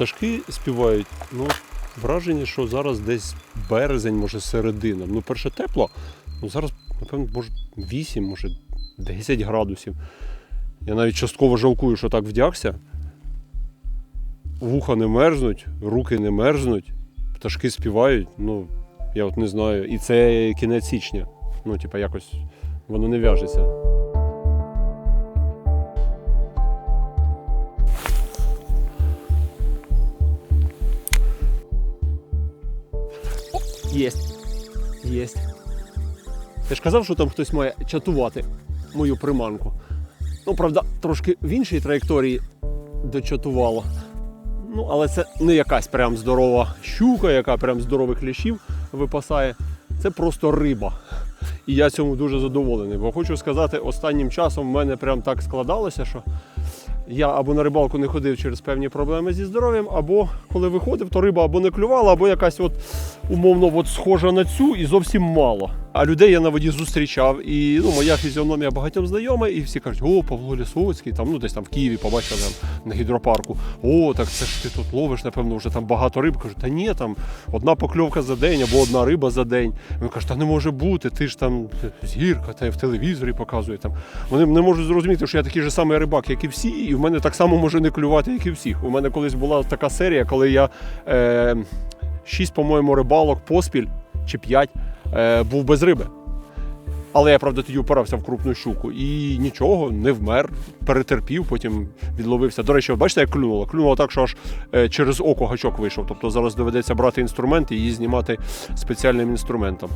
пташки співають. Ну, враження, що зараз десь березень, може середина. Ну, перше тепло, ну зараз, напевно, може 8, може 10 градусів. Я навіть частково жалкую, що так вдягся. Вуха не мерзнуть, руки не мерзнуть, пташки співають. Ну, я от не знаю. І це кінець січня. Ну, типа, якось воно не в'яжеться. Єсть. Єсть. Ти ж казав, що там хтось має чатувати мою приманку. Ну, правда, трошки в іншій траєкторії дочатувало. Ну, але це не якась прям здорова щука, яка прям здорових лящів випасає. Це просто риба. І я цьому дуже задоволений. Бо хочу сказати, останнім часом в мене прям так складалося, що я або на рибалку не ходив через певні проблеми зі здоров'ям, або коли виходив, то риба або не клювала, або якась от умовно от схожа на цю і зовсім мало. А людей я на воді зустрічав, і ну, моя фізіономія багатьом знайома, і всі кажуть, о, Павло Лісовський, там, ну десь там в Києві побачив там, на гідропарку. О, так це ж ти тут ловиш, напевно, вже там багато риб. Кажу, та ні, там одна покльовка за день або одна риба за день. Він каже, та не може бути, ти ж там зірка, та в телевізорі показує. Там. Вони не можуть зрозуміти, що я такий же самий рибак, як і всі, і в мене так само може не клювати, як і всіх. У мене колись була така серія, коли я е, шість, по-моєму, рибалок поспіль чи п'ять був без риби. Але я, правда, тоді упорався в крупну щуку і нічого, не вмер, перетерпів, потім відловився. До речі, бачите, як клюнуло? Клюнуло так, що аж е, через око гачок вийшов. Тобто зараз доведеться брати інструмент і її знімати спеціальним інструментом.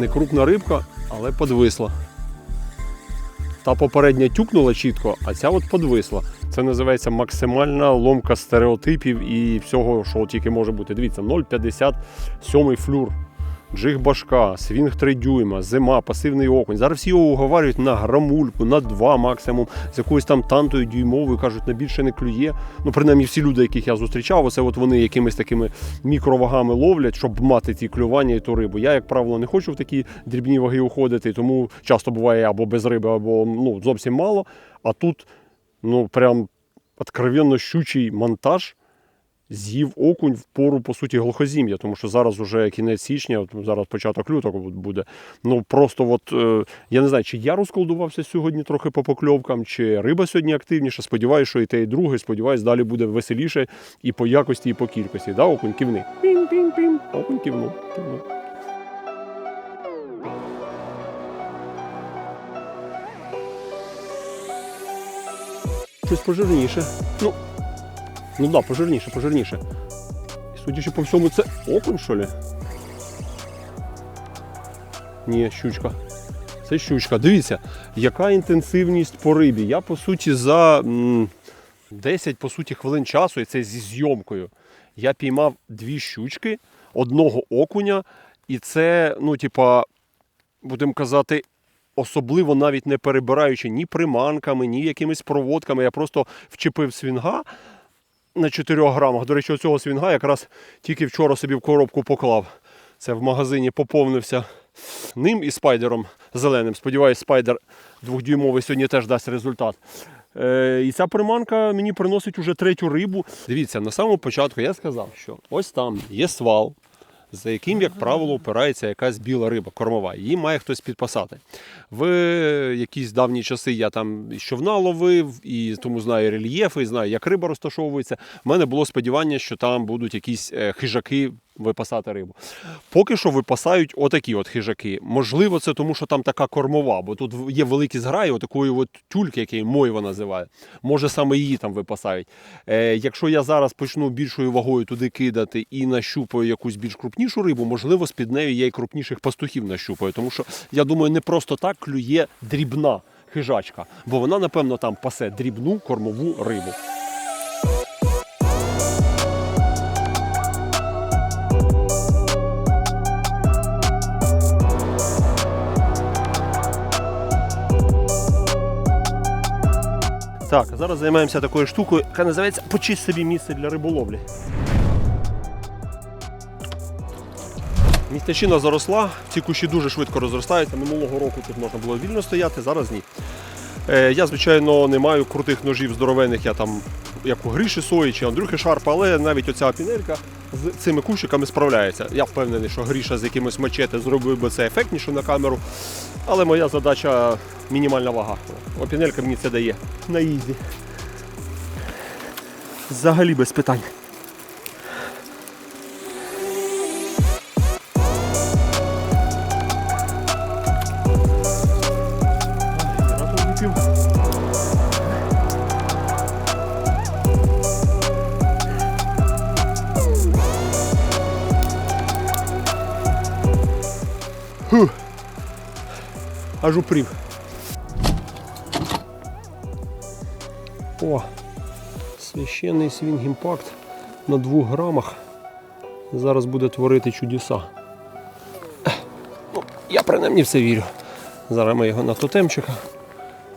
Не крупна рибка, але подвисла. Та попередня тюкнула чітко, а ця от подвисла. Це називається максимальна ломка стереотипів і всього, що тільки може бути. Дивіться, 0,57 флюр, джиг башка, свінг 3 дюйма, зима, пасивний окунь. Зараз всі його уговарюють на грамульку, на 2 максимум, з якоюсь там тантою дюймовою, кажуть, на більше не клює. Ну, принаймні, всі люди, яких я зустрічав, оце от вони якимись такими мікровагами ловлять, щоб мати ті клювання і ту рибу. Я, як правило, не хочу в такі дрібні ваги уходити, тому часто буває або без риби, або ну, зовсім мало. А тут ну прям откровенно щучий монтаж. З'їв окунь в пору, по суті, глухозім'я, тому що зараз уже кінець січня, от зараз початок лютого буде. Ну просто от е, я не знаю, чи я розколдувався сьогодні трохи по покльовкам, чи риба сьогодні активніша. Сподіваюся, що і те, і друге. Сподіваюсь, далі буде веселіше і по якості, і по кількості. Да, окунь кивни. Пім-пім-пім. Окунь кивнув. кивнув. Щось пожирніше. Ну, Ну да, пожирніше, пожирніше. І судячи по всьому, це окунь, що ли? Ні, щучка. Це щучка. Дивіться, яка інтенсивність по рибі. Я, по суті, за 10 по суті, хвилин часу, і це зі зйомкою. Я піймав дві щучки, одного окуня, і це, ну, типа, будемо казати, особливо навіть не перебираючи ні приманками, ні якимись проводками. Я просто вчепив свінга на 4 грамах. До речі, оцього свінга якраз тільки вчора собі в коробку поклав. Це в магазині поповнився ним і спайдером зеленим. Сподіваюсь, спайдер двохдюймовий сьогодні теж дасть результат. Е, і ця приманка мені приносить уже третю рибу. Дивіться, на самому початку я сказав, що ось там є свал, за яким, як правило, опирається якась біла риба, кормова. Її має хтось підпасати. В якісь давні часи я там і човна ловив, і тому знаю рельєфи, і знаю, як риба розташовується. У мене було сподівання, що там будуть якісь е, хижаки випасати рибу. Поки що випасають отакі от хижаки. Можливо, це тому, що там така кормова, бо тут є великі зграї, отакої от тюльки, які мойва називає. Може, саме її там випасають. Е, якщо я зараз почну більшою вагою туди кидати і нащупаю якусь більш крупнішу рибу, можливо, з-під нею я і крупніших пастухів нащупаю. Тому що я думаю, не просто так клює дрібна хижачка, бо вона, напевно, там пасе дрібну кормову рибу. Так, зараз займаємося такою штукою, яка називається «Почисть собі місце для риболовлі. Містячина заросла, ці кущі дуже швидко розростаються. Минулого року тут можна було вільно стояти, зараз ні. Е, я, звичайно, не маю крутих ножів здоровених, я там як у Гріші Сої чи Андрюхи Шарпа, але навіть оця пінелька з цими кущиками справляється. Я впевнений, що Гріша з якимось мачете зробив би це ефектніше на камеру. Але моя задача мінімальна вага. Опінелька мені це дає. На їзді. Взагалі без питань. Аж упрів. О, священний свінг імпакт на 2 грамах. Зараз буде творити чудеса. Ну, я принаймні в це вірю. Зараз ми його на тотемчика.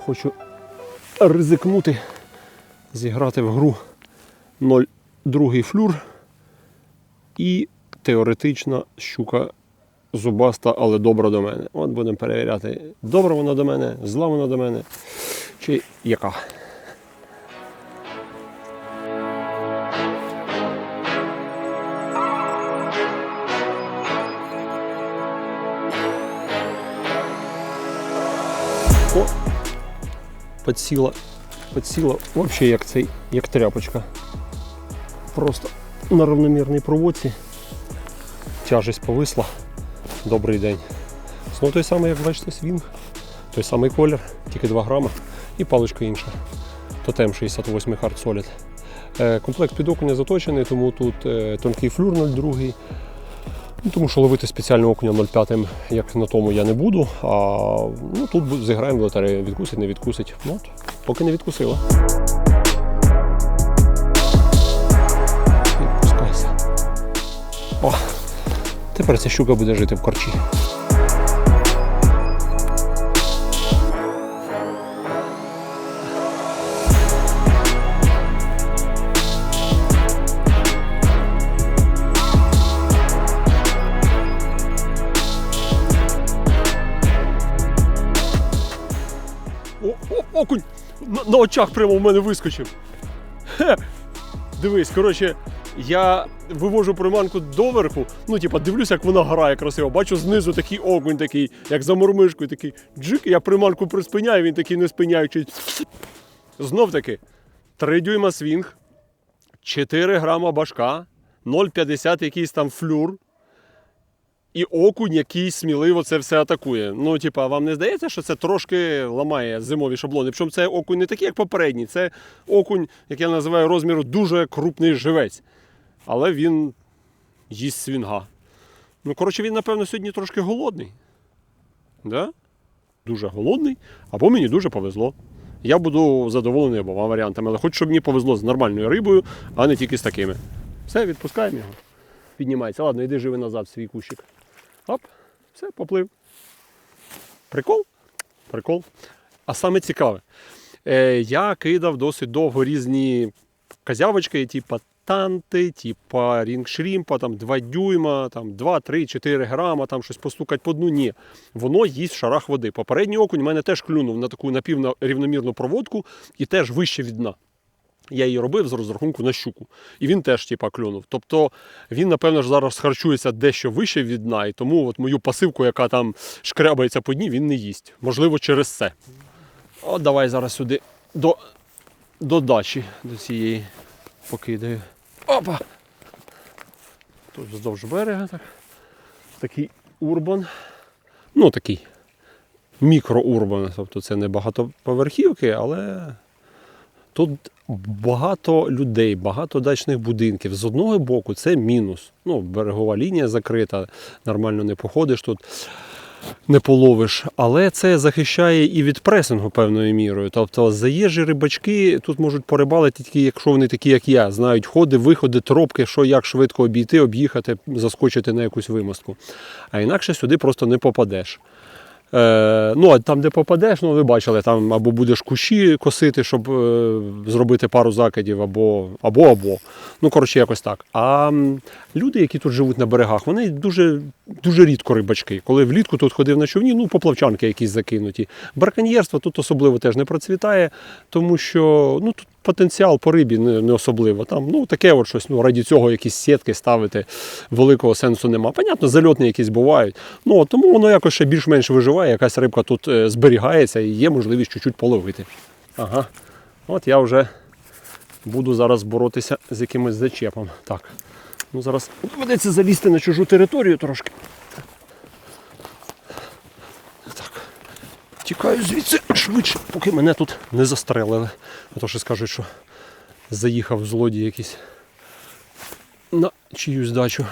Хочу ризикнути, зіграти в гру 0,2 флюр. І теоретична щука зубаста, але добра до мене. От будемо перевіряти, добра вона до мене, зла вона до мене, чи яка. О, подсіла, подсіла взагалі як цей, як тряпочка. Просто на равномірній проводці. Тяжесть повисла. Добрий день. Знову той самий, як бачите, свінг. Той самий колір, тільки 2 грама. І паличка інша. Тотем 68 Hard Solid. Е, Комплект під окуня заточений, тому тут е, тонкий флюр 0,2. Ну, тому що ловити спеціально окуня 0,5, як на тому я не буду. А ну, тут зіграємо в лотерею. Відкусить, не відкусить. Ну, от, поки не відкусила. Відпускайся. О, тепер ця щука буде жити в корчі. Окунь! На, на очах прямо в мене вискочив. Хе. Дивись, коротше, я вивожу приманку доверху, ну, типа, дивлюсь, як вона грає красиво. Бачу знизу такий окунь, такий, як за мормишкою, такий джик, я приманку приспиняю, він такий не спиняючий. Знов таки, 3 дюйма свінг, 4 грама башка, 0,50 якийсь там флюр. І окунь, який сміливо це все атакує. Ну, типа, вам не здається, що це трошки ламає зимові шаблони? Причому це окунь не такий, як попередній. Це окунь, як я називаю розміру, дуже крупний живець. Але він їсть свінга. Ну, коротше, він, напевно, сьогодні трошки голодний. Да? Дуже голодний, або мені дуже повезло. Я буду задоволений обома варіантами, але хочу, щоб мені повезло з нормальною рибою, а не тільки з такими. Все, відпускаємо його. Піднімається. Ладно, йди живи назад свій кущик. Оп, все, поплив. Прикол? Прикол. А саме цікаве, е, я кидав досить довго різні козявочки, типа танти, типа рінгшрімпа, там 2 дюйма, там 2, 3, 4 грама, там щось постукати по дну. Ні. Воно їсть в шарах води. Попередній окунь в мене теж клюнув на таку напіврівномірну проводку і теж вище від дна. Я її робив з розрахунку на щуку. І він теж типа, клюнув. Тобто він, напевно, ж зараз харчується дещо вище від дна, і тому от мою пасивку, яка там шкрябається по дні, він не їсть. Можливо, через це. От давай зараз сюди до, до дачі, до цієї покидаю. Опа! Тут вздовж берега так. такий урбан. Ну, такий мікроурбан. Тобто це не багатоповерхівки, але Тут багато людей, багато дачних будинків. З одного боку, це мінус. Ну, берегова лінія закрита, нормально не походиш тут, не половиш. Але це захищає і від пресингу певною мірою. Тобто заєжі рибачки тут можуть порибалити тільки, якщо вони такі, як я, знають ходи, виходи, тропки, що як швидко обійти, об'їхати, заскочити на якусь вимостку. А інакше сюди просто не попадеш. Е, ну, а там, де попадеш, ну ви бачили, там або будеш кущі косити, щоб е, зробити пару закидів, або, або, або. Ну, коротше, якось так. А люди, які тут живуть на берегах, вони дуже, дуже рідко рибачки. Коли влітку тут ходив на човні, ну, поплавчанки якісь закинуті. Браконьєрство тут особливо теж не процвітає, тому що ну, тут потенціал по рибі не, особливо. Там ну, таке от щось, ну, раді цього якісь сітки ставити великого сенсу нема. Понятно, зальотні якісь бувають. Ну, тому воно якось ще більш-менш виживає, якась рибка тут е, зберігається і є можливість чуть-чуть половити. Ага. От я вже буду зараз боротися з якимось зачепом. Так. Ну зараз доведеться залізти на чужу територію трошки. Тікаю звідси швидше, поки мене тут не застрелили. А то ще скажуть, що заїхав злодій якийсь на чиюсь дачу.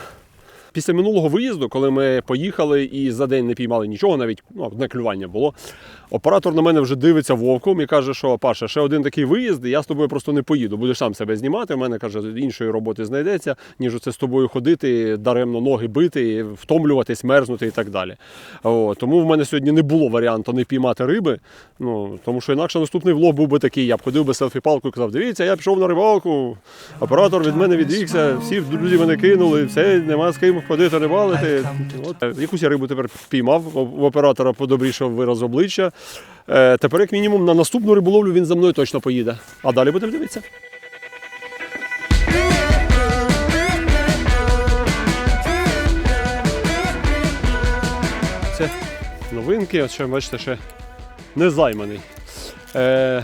Після минулого виїзду, коли ми поїхали і за день не піймали нічого, навіть ну, одне клювання було. Оператор на мене вже дивиться вовком і каже, що Паша, ще один такий виїзд, і я з тобою просто не поїду. Будеш сам себе знімати. У мене каже, іншої роботи знайдеться, ніж оце з тобою ходити, даремно ноги бити, втомлюватись, мерзнути і так далі. О, тому в мене сьогодні не було варіанту не піймати риби. Ну тому що інакше наступний влог був би такий. Я б ходив би селфі-палку і казав, дивіться, я пішов на рибалку. Оператор від мене відрікся, всі друзі мене кинули, все, нема з ким ходити рибалити. От, е, якусь я рибу тепер піймав, в оператора подобрішав вираз обличчя. Е, тепер, як мінімум, на наступну риболовлю він за мною точно поїде. А далі будемо дивитися. Це новинки, от ще бачите, ще не займаний. Е,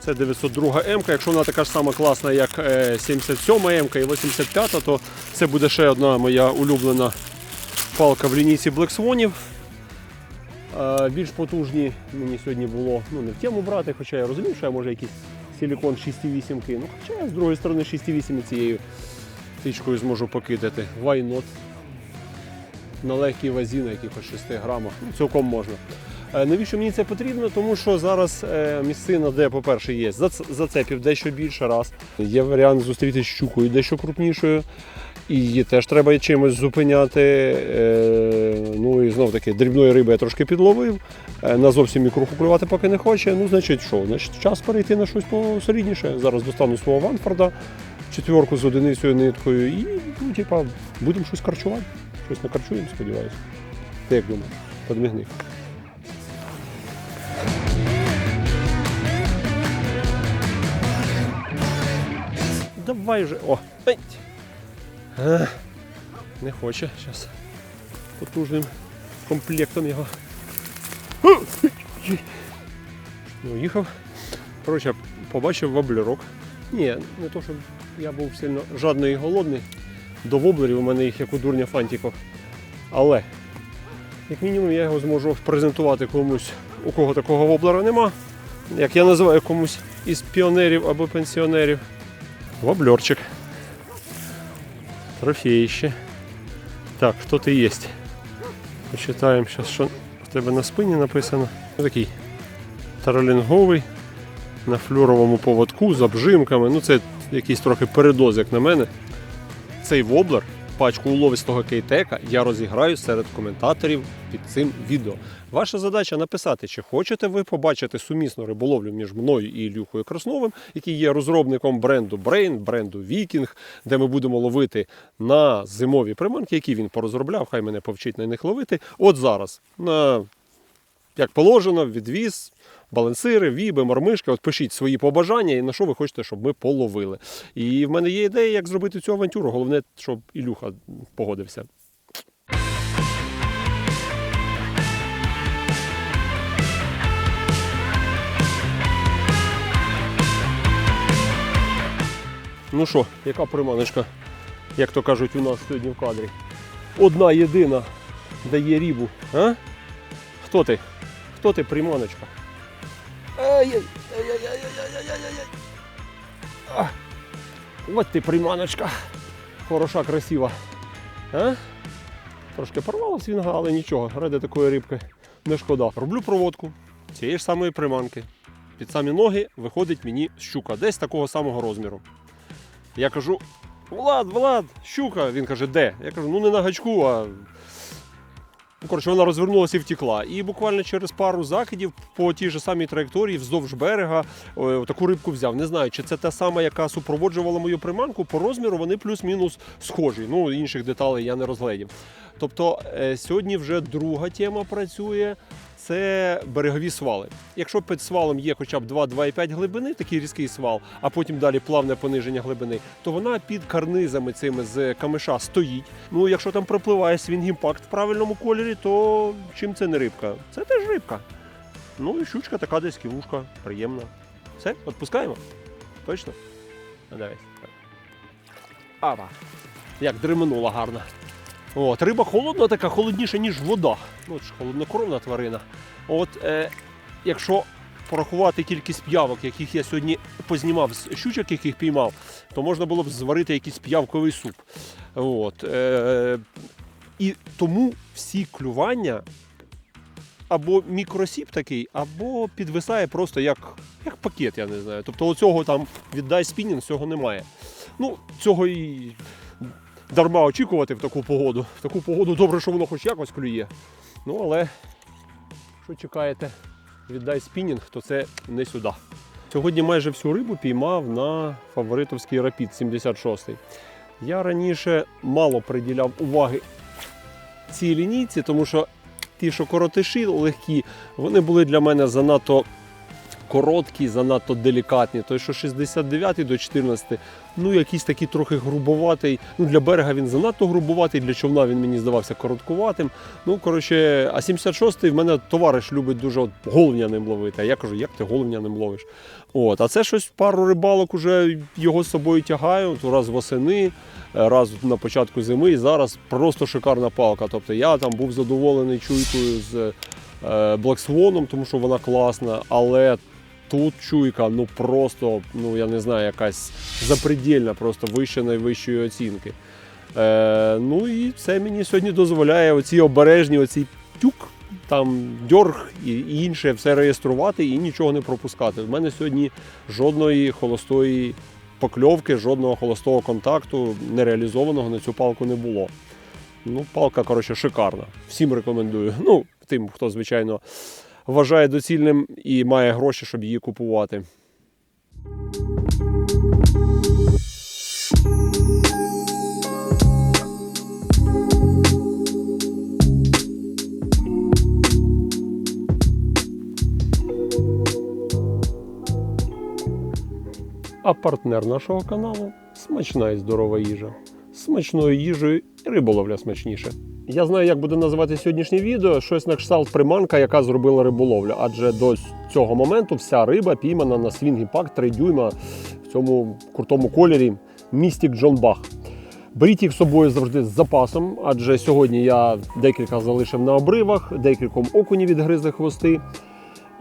це 902 М. Якщо вона така ж сама класна, як е, 77 М і 85, то це буде ще одна моя улюблена палка в лінійці Black Swanів. Е, Більш потужні мені сьогодні було ну, не в тему брати, хоча я розумів, що я може якийсь силікон 6,8 кину. Хоча я з другої сторони 6,8 цією тичкою зможу покидати. Why not? На легкій вазі, на якихось 6 грамах. Ну, цілком можна. Е, Навіщо мені це потрібно? Тому що зараз е, місцина, де, по-перше, є зацепів дещо більше раз. Є варіант зустрітися з щукою дещо крупнішою. І її теж треба чимось зупиняти. Е, ну і знов таки дрібної риби я трошки підловив. На зовсім мікруху клювати поки не хоче. Ну, значить, що? Значить, час перейти на щось посолідніше. Зараз достану свого Ванфорда, четверку з одиницею ниткою і ну, типа, будемо щось карчувати. Щось накарчуємо, сподіваюся. Ти як думаєш? Подмігни. Давай же. О! Ей! Е, Не хоче. Зараз потужним комплектом його. Ну, їхав. Коротше, побачив воблерок. Ні, не то, щоб я був сильно жадний і голодний. До воблерів у мене їх як у дурня фантиків. Але, як мінімум, я його зможу презентувати комусь, у кого такого воблера нема. Як я називаю комусь із піонерів або пенсіонерів. Воблерчик. Трофеїще. Так, хто ти є? Почитаємо зараз, що в тебе на спині написано. Такий таролінговий на флюровому поводку з обжимками. Ну, це якийсь трохи передоз, як на мене. Цей воблер, пачку уловистого кейтека, я розіграю серед коментаторів під цим відео. Ваша задача написати, чи хочете ви побачити сумісну риболовлю між мною і Ілюхою Красновим, який є розробником бренду Brain, бренду Viking, де ми будемо ловити на зимові приманки, які він порозробляв, хай мене повчить на них ловити. От зараз, на, як положено, відвіз. Балансири, віби, мормишки, от пишіть свої побажання і на що ви хочете, щоб ми половили. І в мене є ідея, як зробити цю авантюру. Головне, щоб Ілюха погодився. Ну що, яка приманочка, як то кажуть у нас сьогодні в кадрі? Одна єдина дає рібу. А? Хто ти? Хто ти, приманочка? Ай-яй, ай-яй-яй-яй-яй-яй-яй. А, От ти приманочка. Хороша, красива. А? Трошки порвала свінга, але нічого, ради такої рибки не шкода. Роблю проводку цієї ж самої приманки. Під самі ноги виходить мені щука, десь такого самого розміру. Я кажу: Влад, Влад, щука. Він каже, де? Я кажу, ну не на гачку, а коротше, вона розвернулася і втекла. І буквально через пару закидів по тій же самій траєкторії вздовж берега о, таку рибку взяв. Не знаю, чи це та сама, яка супроводжувала мою приманку. По розміру вони плюс-мінус схожі. Ну, інших деталей я не розгледів. Тобто е, сьогодні вже друга тема працює. Це берегові свали. Якщо під свалом є хоча б 2-2,5 глибини, такий різкий свал, а потім далі плавне пониження глибини, то вона під карнизами цими з камиша стоїть. Ну, якщо там пропливає свінг-імпакт в правильному кольорі, то чим це не рибка? Це теж рибка. Ну і щучка така десь кілушка, приємна. Все, відпускаємо? Точно? Ну, давай. Ава. Як дременула гарно. От, риба холодна, така холодніша, ніж вода. Ну, це ж холоднокровна тварина. От, е, якщо порахувати кількість п'явок, яких я сьогодні познімав з щучок, яких піймав, то можна було б зварити якийсь п'явковий суп. От, е, і тому всі клювання або мікросіп такий, або підвисає просто як, як пакет, я не знаю. Тобто оцього там віддай спінінг, цього немає. Ну, цього і дарма очікувати в таку погоду. В таку погоду добре, що воно хоч якось клює. Ну, але що чекаєте, віддай спінінг, то це не сюди. Сьогодні майже всю рибу піймав на фаворитовський рапід 76-й. Я раніше мало приділяв уваги цій лінійці, тому що ті, що коротиші легкі, вони були для мене занадто короткі, занадто делікатні. Той, що 69 до 14, ну якийсь такий трохи грубоватий. Ну для берега він занадто грубоватий, для човна він мені здавався короткуватим. Ну, коротше, а 76-й в мене товариш любить дуже от головняним ловити. А я кажу, як ти головняним ловиш? От, а це щось пару рибалок уже його з собою тягаю, то раз восени, раз на початку зими, і зараз просто шикарна палка. Тобто я там був задоволений чуйкою з е, Black тому що вона класна, але тут чуйка, ну просто, ну я не знаю, якась запредельна, просто вище найвищої оцінки. Е, ну і це мені сьогодні дозволяє оці обережні, оці тюк, там дьорг і інше все реєструвати і нічого не пропускати. У мене сьогодні жодної холостої покльовки, жодного холостого контакту нереалізованого на цю палку не було. Ну, палка, коротше, шикарна. Всім рекомендую. Ну, тим, хто, звичайно, вважає доцільним і має гроші, щоб її купувати. А партнер нашого каналу смачна і здорова їжа. Смачною їжею і риболовля смачніше. Я знаю, як буде називати сьогоднішнє відео. Щось на кшталт приманка, яка зробила риболовлю. Адже до цього моменту вся риба піймана на свінг пак 3 дюйма в цьому крутому кольорі Містік Джон Бах. Беріть їх з собою завжди з запасом, адже сьогодні я декілька залишив на обривах, декільком окунів відгризли хвости.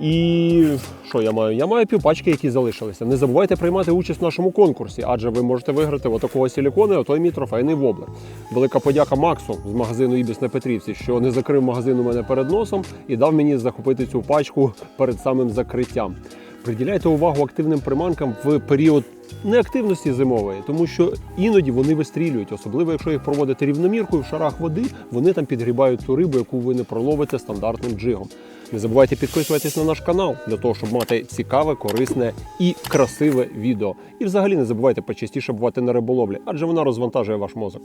І що я маю? Я маю півпачки, які залишилися. Не забувайте приймати участь в нашому конкурсі, адже ви можете виграти отакого силікону, і отой мій трофейний воблер. Велика подяка Максу з магазину Ібіс на Петрівці, що не закрив магазин у мене перед носом і дав мені захопити цю пачку перед самим закриттям. Приділяйте увагу активним приманкам в період неактивності зимової, тому що іноді вони вистрілюють, особливо якщо їх проводити рівноміркою в шарах води, вони там підгрібають ту рибу, яку ви не проловите стандартним джигом. Не забувайте підписуватись на наш канал для того, щоб мати цікаве, корисне і красиве відео. І взагалі не забувайте почастіше бувати на риболовлі, адже вона розвантажує ваш мозок.